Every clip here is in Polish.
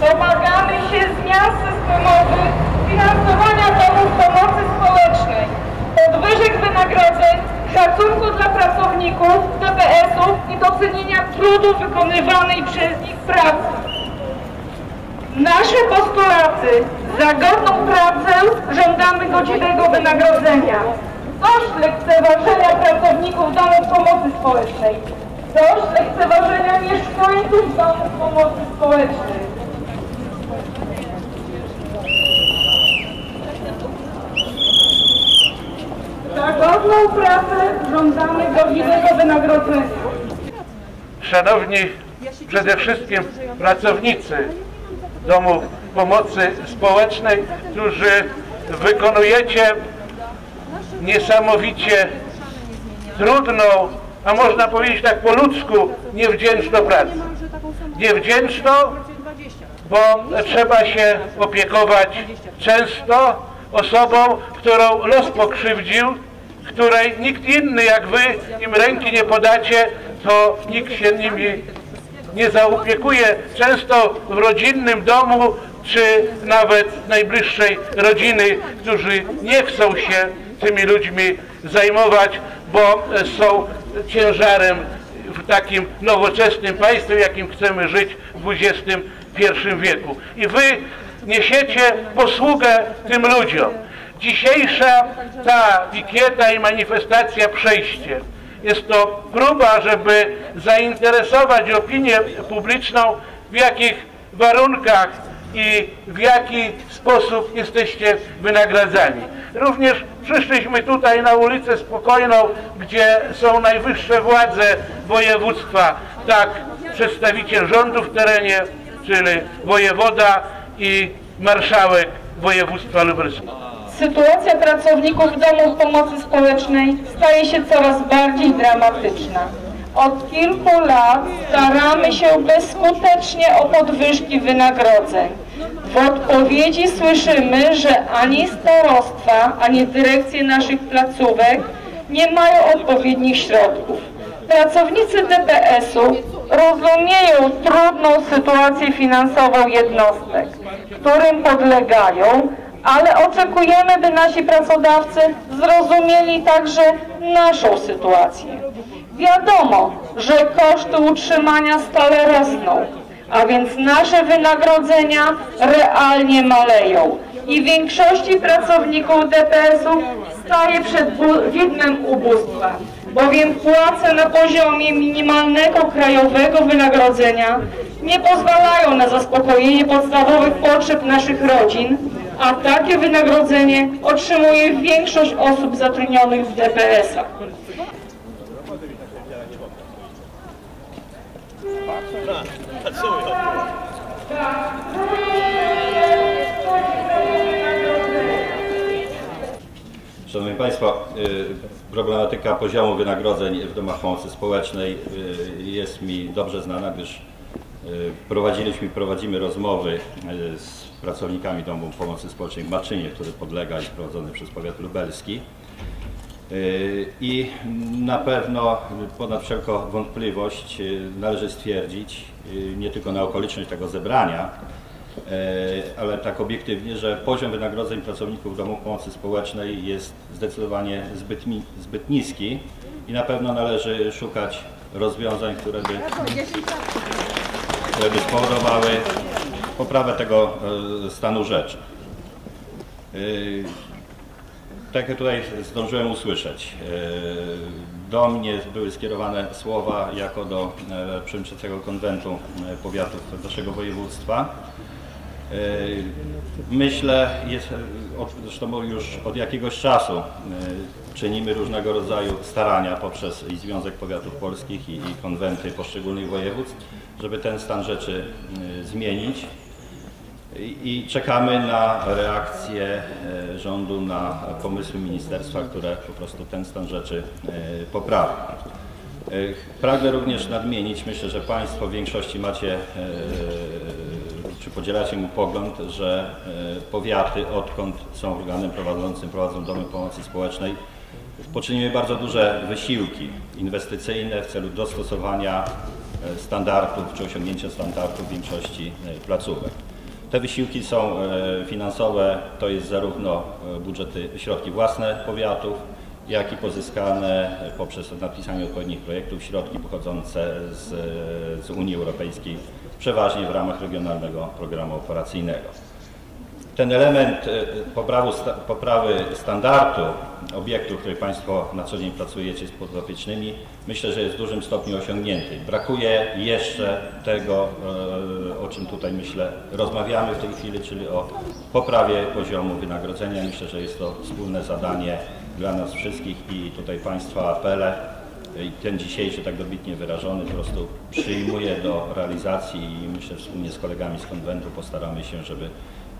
Domagamy się zmian systemowych finansowania domów pomocy społecznej, podwyżek wynagrodzeń, szacunku dla pracowników DPS-ów i docenienia trudu wykonywanej przez nich pracy. Nasze postulaty za godną pracę żądamy godziwego wynagrodzenia. Dość lekceważenia pracowników domów pomocy społecznej. Dość lekceważenia mieszkańców domów pomocy społecznej. Za godną pracę żądamy godziwego wynagrodzenia. Szanowni przede wszystkim pracownicy domów pomocy społecznej, którzy wykonujecie niesamowicie trudną, a można powiedzieć tak po ludzku, niewdzięczną pracę. Niewdzięczną, bo trzeba się opiekować często osobą, którą los pokrzywdził, której nikt inny jak wy im ręki nie podacie, to nikt się nimi nie zaopiekuje. Często w rodzinnym domu, czy nawet najbliższej rodziny, którzy nie chcą się tymi ludźmi zajmować, bo są ciężarem w takim nowoczesnym państwie, jakim chcemy żyć w XXI wieku. I wy niesiecie posługę tym ludziom. Dzisiejsza ta pikieta i manifestacja przejście jest to próba, żeby zainteresować opinię publiczną, w jakich warunkach i w jaki sposób jesteście wynagradzani. Również przyszliśmy tutaj na ulicę Spokojną, gdzie są najwyższe władze województwa, tak przedstawiciel rządu w terenie, czyli wojewoda i marszałek województwa lubelskiego. Sytuacja pracowników domów pomocy społecznej staje się coraz bardziej dramatyczna. Od kilku lat staramy się bezskutecznie o podwyżki wynagrodzeń. W odpowiedzi słyszymy, że ani starostwa, ani dyrekcje naszych placówek nie mają odpowiednich środków. Pracownicy DPS-u rozumieją trudną sytuację finansową jednostek, którym podlegają, ale oczekujemy, by nasi pracodawcy zrozumieli także naszą sytuację. Wiadomo, że koszty utrzymania stale rosną, a więc nasze wynagrodzenia realnie maleją i większości pracowników DPS-u staje przed widmem ubóstwa, bowiem płace na poziomie minimalnego krajowego wynagrodzenia nie pozwalają na zaspokojenie podstawowych potrzeb naszych rodzin, a takie wynagrodzenie otrzymuje większość osób zatrudnionych w DPS-ach. Szanowni Państwo, y, problematyka poziomu wynagrodzeń w domach pomocy społecznej y, jest mi dobrze znana, gdyż prowadziliśmy i prowadzimy rozmowy z pracownikami Domu Pomocy Społecznej w Maczynie, który podlega i prowadzony przez powiat lubelski. I na pewno ponad wszelką wątpliwość należy stwierdzić, nie tylko na okoliczność tego zebrania, ale tak obiektywnie, że poziom wynagrodzeń pracowników domów pomocy społecznej jest zdecydowanie zbyt, zbyt niski i na pewno należy szukać rozwiązań, które by, które by spowodowały poprawę tego e, stanu rzeczy. E, tak jak tutaj zdążyłem usłyszeć, e, do mnie były skierowane słowa jako do przewodniczącego konwentu powiatów naszego województwa. Myślę, jest, zresztą już od jakiegoś czasu czynimy różnego rodzaju starania poprzez i Związek Powiatów Polskich i, i konwenty poszczególnych województw, żeby ten stan rzeczy zmienić i czekamy na reakcję e, rządu, na pomysły ministerstwa, które po prostu ten stan rzeczy e, poprawi. E, pragnę również nadmienić, myślę, że Państwo w większości macie, czy podzielacie mu pogląd, że powiaty, odkąd są organem prowadzącym, prowadzą domy pomocy społecznej, poczyniły bardzo duże wysiłki inwestycyjne w celu dostosowania standardów, czy osiągnięcia standardów większości placówek. Te wysiłki są e, finansowe, to jest zarówno e, budżety, środki własne powiatów, jak i pozyskane poprzez napisanie odpowiednich projektów środki pochodzące z, z Unii Europejskiej, przeważnie w ramach regionalnego programu operacyjnego. Ten element e, poprawy, sta- poprawy standardu obiektów, w których Państwo na co dzień pracujecie z podopiecznymi, myślę, że jest w dużym stopniu osiągnięty. Brakuje jeszcze tego, e, o czym tutaj myślę rozmawiamy w tej chwili, czyli o poprawie poziomu wynagrodzenia. Myślę, że jest to wspólne zadanie dla nas wszystkich i tutaj Państwa apele ten dzisiejszy tak dobitnie wyrażony po prostu przyjmuję do realizacji i myślę wspólnie z kolegami z konwentu postaramy się, żeby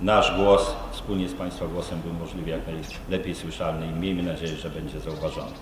nasz głos wspólnie z Państwa głosem był możliwie jak najlepiej słyszalny i miejmy nadzieję, że będzie zauważony.